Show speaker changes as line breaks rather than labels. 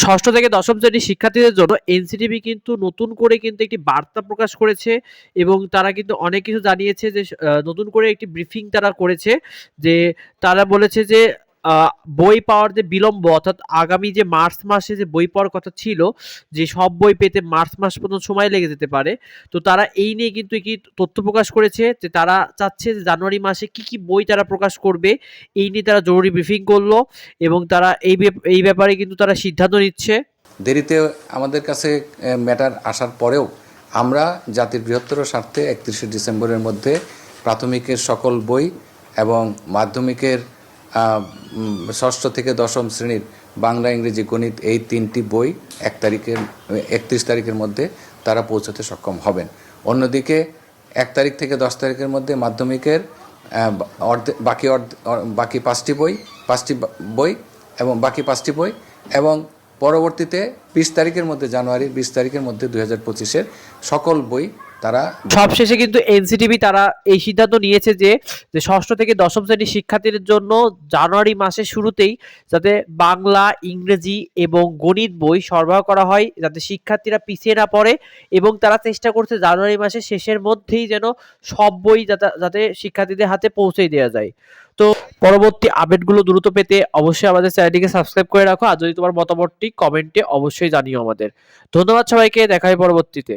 ষষ্ঠ থেকে দশম শ্রেণির শিক্ষার্থীদের জন্য এনসিটিভি কিন্তু নতুন করে কিন্তু একটি বার্তা প্রকাশ করেছে এবং তারা কিন্তু অনেক কিছু জানিয়েছে যে নতুন করে একটি ব্রিফিং তারা করেছে যে, তারা বলেছে যে বই পাওয়ার যে বিলম্ব, অর্থাৎ আগামী যে মার্চ মাসে যে বই পাওয়ার কথা ছিল, যে সব বই পেতে মার্চ মাস পর্যন্ত সময় লেগে যেতে পারে। তো তারা এই নিয়ে কিন্তু কি তথ্য প্রকাশ করেছে যে তারা চাচ্ছে যে জানুয়ারি মাসে কি কি বই তারা প্রকাশ করবে, এই নিয়ে তারা জরুরি ব্রিফিং করল এবং তারা এই এই ব্যাপারে কিন্তু তারা সিদ্ধান্ত নিচ্ছে।
দেরিতে আমাদের কাছে ম্যাটার আসার পরেও আমরা জাতির বৃহত্তর স্বার্থে একত্রিশে ডিসেম্বরের মধ্যে প্রাথমিকের সকল বই এবং মাধ্যমিকের ষষ্ঠ থেকে দশম শ্রেণির বাংলা, ইংরেজি, গণিত এই তিনটি বই এক তারিখের, একত্রিশ তারিখের মধ্যে তারা পৌঁছতে সক্ষম হবেন। অন্যদিকে এক তারিখ থেকে দশ তারিখের মধ্যে মাধ্যমিকের অর্ধে, বাকি অর্ধ বাকি পাঁচটি বই পাঁচটি বই এবং বাকি পাঁচটি বই এবং পরবর্তীতে বিশ তারিখের মধ্যে, জানুয়ারির বিশ তারিখের মধ্যে দু হাজার পঁচিশের সকল বই তারা
সবশেষে কিন্তু এনসিটিভি তারা এই সিদ্ধান্ত নিয়েছে যে ষষ্ঠ থেকে দশম শ্রেণির শিক্ষার্থীদের জন্য জানুয়ারি মাসের শুরুতেই যাতে বাংলা, ইংরেজি এবং গণিত বই সরবরাহ করা হয়, যাতে শিক্ষার্থীরা পিছিয়ে না পড়ে এবং তারা চেষ্টা করছে জানুয়ারি মাসের শেষের মধ্যেই যেন সব বই যাতে শিক্ষার্থীদের হাতে পৌঁছে দেওয়া যায়। তো পরবর্তী আপডেটগুলো দ্রুত পেতে অবশ্যই আমাদের চ্যানেলটিকে সাবস্ক্রাইব করে রাখো। আর যদি তোমার মতামতটি কমেন্টে অবশ্যই জানিও আমাদের। ধন্যবাদ সবাইকে। দেখা হয় পরবর্তীতে।